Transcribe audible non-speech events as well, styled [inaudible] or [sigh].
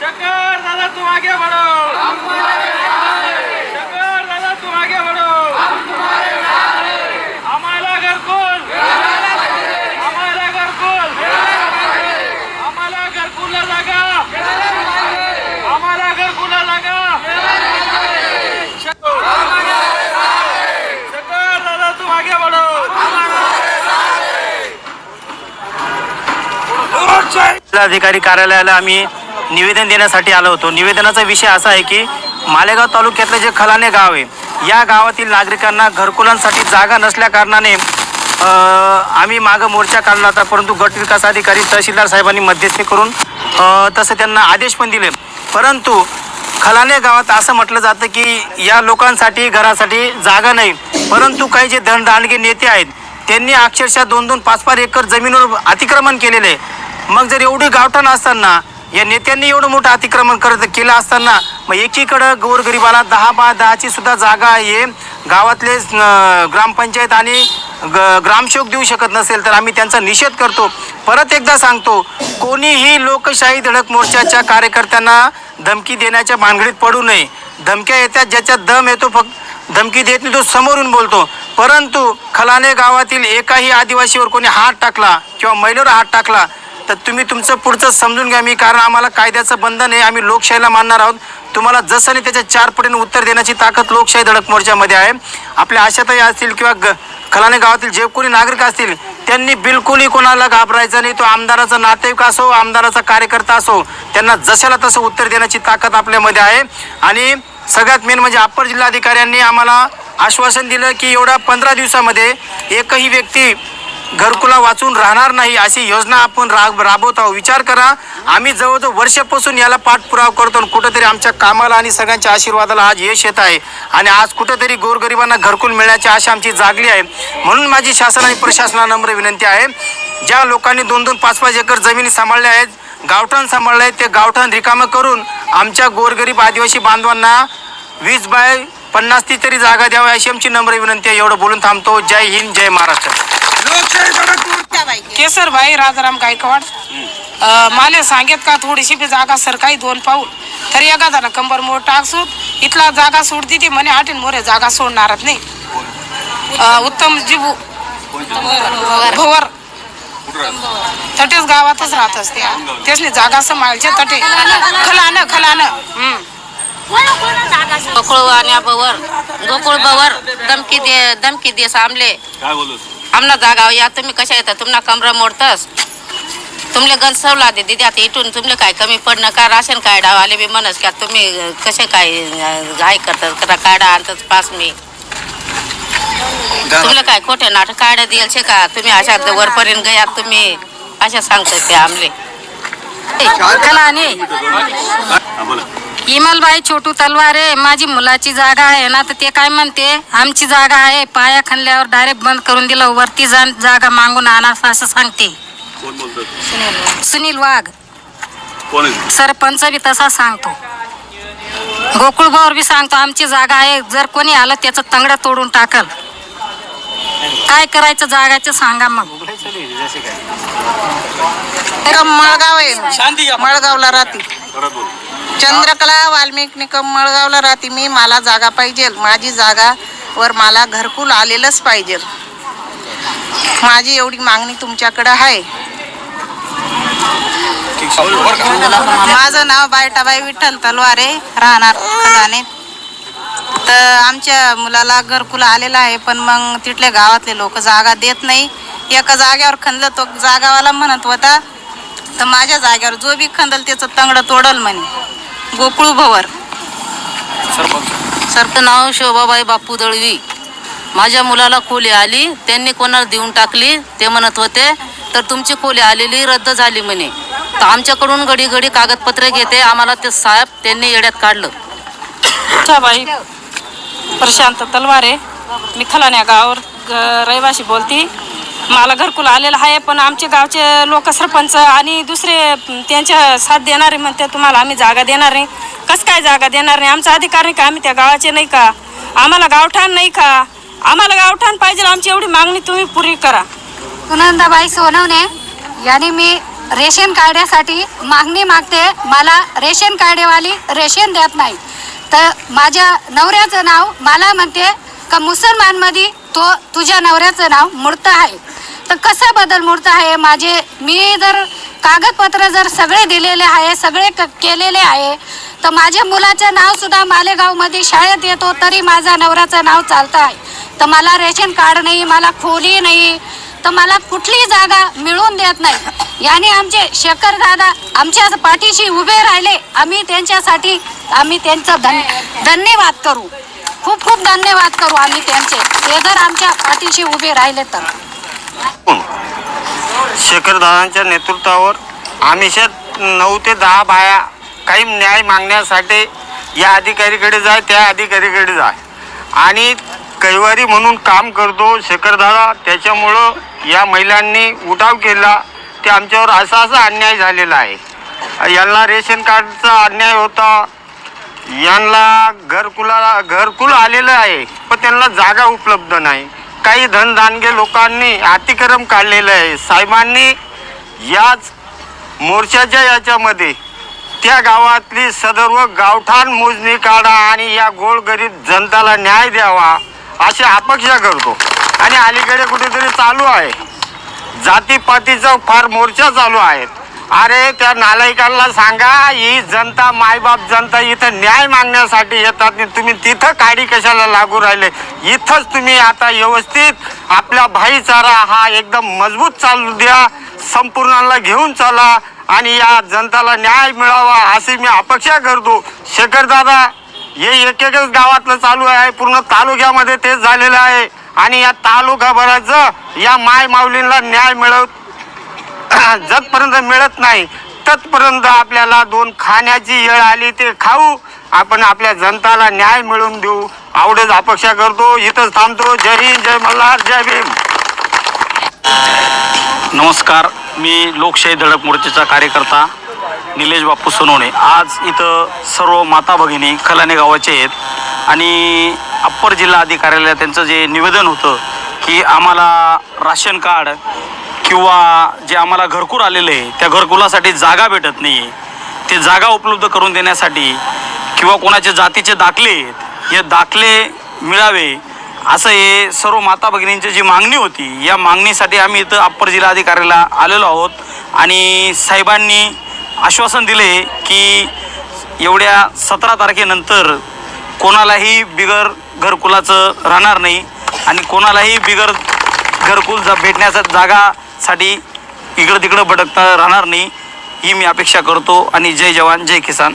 शंकर दादा तू आगे बढ़ो शंकर दादा तू आगे बढ़ो आम्हाला घरकुल आम्हाला घरकुल आम्हाला घरकुलला जागा आम्हाला घरकुलला जागा शंकर शंकर दादा तू आगे बढ़ो जिल्हाधिकारी कार्यालयाला आम्ही निवेदन देण्यासाठी आलो होतो. निवेदनाचा विषय असा आहे की मालेगाव तालुक्यातलं जे खलाने गाव आहे या गावातील नागरिकांना घरकुलांसाठी जागा नसल्या कारणाने आम्ही मागं मोर्चा काढला होता परंतु गट विकास अधिकारी तहसीलदार साहेबांनी मध्यस्थी करून तसं त्यांना आदेश पण दिले. परंतु खलाने गावात असं म्हटलं जातं की या लोकांसाठी घरासाठी जागा नाही. परंतु काही जे धनदांडगे नेते आहेत त्यांनी अक्षरशः दोन दोन पाच पाच एकर जमिनीवर अतिक्रमण केलेले आहे. मग जर एवढी गावठाण असताना या नेत्यांनी एवढं मोठं अतिक्रमण करत केलं असताना मग एकीकडं गोरगरिबाला दहा बा दहाची सुद्धा जागा आहे. गावातले ग्रामपंचायत आणि ग ग्रामसेवक देऊ शकत नसेल तर आम्ही त्यांचा निषेध करतो. परत एकदा सांगतो कोणीही लोकशाही धडक मोर्चाच्या कार्यकर्त्यांना धमकी देण्याच्या भानगडीत पडू नये. धमक्या येतात ज्याच्यात दम येतो फक्त धमकी देत नाही तो समोरून बोलतो. परंतु खलाने गावातील एकाही आदिवासीवर कोणी हात टाकला किंवा महिलेवर हात टाकला तर तुम्ही तुमचं पुढचं समजून घ्या. मी कारण आम्हाला कायद्याचं बंधन आहे. आम्ही लोकशाहीला मानणार आहोत. तुम्हाला जसं नाही त्याच्या चार पटीने उत्तर देण्याची ताकद लोकशाही धडक मोर्चामध्ये आहे. आपल्या आशाताई असतील किंवा ग खलाने गावातील जे कोणी नागरिक असतील त्यांनी बिलकुलही कोणाला घाबरायचं नाही. तो आमदाराचा नातेवाईक असो आमदाराचा कार्यकर्ता असो त्यांना जशाला तसं उत्तर देण्याची ताकद आपल्यामध्ये आहे. आणि सगळ्यात मेन म्हणजे अप्पर जिल्हाधिकाऱ्यांनी आम्हाला आश्वासन दिलं की एवढ्या पंधरा दिवसामध्ये एकही व्यक्ती घरकुला वाचून राहणार नाही अशी योजना आपण राब राबवत आहोत. विचार करा. आम्ही जवळजवळ वर्षापासून याला पाठपुरावा करतो आणि कुठंतरी आमच्या कामाला आणि सगळ्यांच्या आशीर्वादाला आज यश येत आहे. आणि आज कुठंतरी गोरगरिबांना घरकुल मिळण्याची आशा आमची जागली आहे. म्हणून माझी शासन आणि प्रशासनाला नम्र विनंती आहे. ज्या लोकांनी दोन दोन पाच पाच एकर जमिनी सांभाळल्या आहेत गावठाण सांभाळले आहेत ते गावठाण रिकामं करून आमच्या गोरगरीब आदिवासी बांधवांना वीस बाय पन्नास ती तरी जागा द्यावी अशी आमची नम्र विनंती आहे. एवढं बोलून थांबतो. जय हिंद जय महाराष्ट्र. केसरबाई राजाराम गायकवाड. माले सांगेत का थोडीशी बी जागा सरकारी दोन पाऊल. तरी एका जण कंबर मोड टाकसून इथला जागा सोडती ती म्हणे आठीन मोरे जागा सोडणारच नाही. उत्तम जिबू. भवर. तटेच गावातच राहत असते. तेच जागा सांभाळचे तटे. खलानं खलानं. गोकुळ वाण्याबवर गोकुळ बवर धमकी दे धमकी दे आमले आमना जागा या तुम्ही कशा येतात तुम्हाला कमरा मोडतस? तुमले गंज सवला दे दिदी आता इथून तुमले काय कमी पडणं? का राशन कार्ड आले बी म्हणस का तुम्ही कसे काय घाई करतात? करा कार्ड आणतात पास मी. तुमले काय खोटे नाटक कार्ड द्यायचे का? तुम्ही अशा वरपर्यंत गयात तुम्ही? अशा सांगतात ते आमले. कलाने इमलबाई छोटू तलवारे माझी मुलाची जागा आहे ना तर ते काय म्हणते आमची जागा आहे पाया खणल्यावर डायरेक्ट बंद करून दिलं वरती जाण जागा मागून आणा असं सांगते. सुनील वाघ. सरपंच बी तसा सांगतो. गोकुळ भाऊर बी सांगतो आमची जागा आहे जर कोणी आलं त्याचं तंगड तोडून टाकल. काय करायचं जागाचं सांगा मग. मळगाव आहे. मळगावला राहते. चंद्रकला वाल्मिक निकम मळगावला राहते. मी मला जागा पाहिजे. माझी जागा वर मला घरकुल आलेलंच पाहिजे. माझी एवढी मागणी तुमच्याकडे आहे. माझं नाव बायटाबाई विठ्ठल तलवारे राहणार तर आमच्या मुलाला घरकुल आलेलं आहे पण मग तिथल्या गावातले लोक जागा देत नाही. एका जाग्यावर खणलं तो जागावाला म्हणत होता तर माझ्या जागेवर जो बी खंदल त्याचं तंगडं तोडल म्हणे. गोकुळ भवर. सरचं नाव शोभाबाई बापू दळवी. माझ्या मुलाला खोली आली त्यांनी कोणाला देऊन टाकली ते म्हणत होते तर तुमची खोली आलेली रद्द झाली म्हणे. तर आमच्याकडून घडी घडी कागदपत्र घेते आम्हाला ते साहेब त्यांनी येड्यात काढलं. बाई? प्रशांत तलवारे. मी गावावर रहिवासी बोलती. मला घरकुल आलेलं आहे पण आमचे गावचे लोक सरपंच आणि दुसरे त्यांच्या साथ देणारे म्हणते तुम्हाला आम्ही जागा देणार नाही. कसं काय जागा देणार नाही? आमचा अधिकार नाही का? आम्ही त्या गावाचे नाही का? आम्हाला गावठाण नाही का? आम्हाला गावठाण पाहिजे आमची एवढी मागणी तुम्ही पुरी करा. सुनंदाबाई सोनवणे याने मी रेशन कार्डासाठी मागणी मागते. मला रेशन कार्डेवाली रेशन देत नाही. तर माझ्या नवऱ्याचं नाव मला म्हणते का मुसलमानमध्ये तो तुझ्या नवऱ्याचं नाव मूर्त आहे. तर कसं बदल मूर्त आहे? माझे मी जर कागदपत्र जर सगळे दिलेले आहे सगळे क केलेले आहे तर माझ्या मुलाचं नाव सुद्धा मालेगावमध्ये शाळेत येतो तरी माझा नवऱ्याचं नाव चालतं आहे. तर मला रेशन कार्ड नाही मला खोली नाही तर मला कुठली जागा मिळून देत नाही. याने आमचे शेखर दादा आमच्या पाठीशी उभे राहिले. आम्ही त्यांच्यासाठी आम्ही त्यांचं धन धन्यवाद करू. खूप खूप धन्यवाद करू आम्ही त्यांचे. ते जर आमच्या पाठीशी उभे राहिले तर. शेखरदादांच्या नेतृत्वावर आम्ही नऊ ते दहा बाया काही न्याय मागण्यासाठी या अधिकारीकडे जाय त्या अधिकारीकडे जाय. आणि कैवारी म्हणून काम करतो शेखरदादा. त्याच्यामुळं या महिलांनी उठाव केला. ते आमच्यावर असा असा अन्याय झालेला आहे. यांना रेशन कार्डचा अन्याय होता. यांना घरकुला घरकुल आलेलं आहे पण त्यांना जागा उपलब्ध नाही. काही धनदानगे लोकांनी अतिक्रम काढलेलं आहे. साहेबांनी याच मोर्चाच्या याच्यामध्ये त्या गावातली सदर्व गावठाण मोजणी काढा आणि या गोळगरीब जनताला न्याय द्यावा अशी अपेक्षा करतो. आणि अलीकडे कुठेतरी चालू आहे. जातीपातीचा फार मोर्चा चालू आहेत. अरे त्या नालायकांना सांगा ही जनता मायबाप जनता इथं न्याय मागण्यासाठी येतात आणि तुम्ही तिथं काडी कशाला लागू राहिले? इथंच तुम्ही आता व्यवस्थित आपला भाईचारा हा एकदम मजबूत चालू द्या संपूर्णाला घेऊन चला आणि या जनताला न्याय मिळावा अशी मी अपेक्षा करतो. शेखर दादा हे एक एकच गावातलं चालू आहे पूर्ण तालुक्यामध्ये तेच झालेलं आहे आणि या तालुकाभराचं या माय माऊलींना न्याय मिळव [coughs] जतपर्यंत मिळत नाही. तत्पर्यंत आपल्याला दोन खाण्याची येळ आली ते खाऊ. आपण आपल्या जनताला न्याय मिळवून देऊ. आवडेच अपेक्षा करतो. इथंच थांबतो. जय हिंद जय मल्हार जय भीम. नमस्कार. मी लोकशाही धडक मोर्चाचा कार्यकर्ता निलेश बापू सोनवणे. आज इथं सर्व माता भगिनी खलाने गावाचे आहेत. आणि अप्पर जिल्हा अधिकाऱ्याला त्यांचं जे निवेदन होतं की आम्हाला राशन कार्ड किंवा जे आम्हाला घरकुल आलेलं आहे त्या घरकुलासाठी जागा भेटत नाही आहे ते जागा उपलब्ध करून देण्यासाठी किंवा कोणाचे जातीचे दाखले आहेत हे दाखले मिळावे असं हे सर्व माता भगिनींची जी मागणी होती या मागणीसाठी आम्ही इथं अप्पर जिल्हाधिकाऱ्याला आलेलो आहोत. आणि साहेबांनी आश्वासन दिले की एवढ्या सतरा तारखेनंतर कोणालाही बिगर घरकुलाचं राहणार नाही आणि कोणालाही बिगर घरकुल जा भेटण्याचा जागा साठी इकडं तिकडं भटकता राहणार नाही ही मी अपेक्षा करतो. आणि जय जवान जय किसान.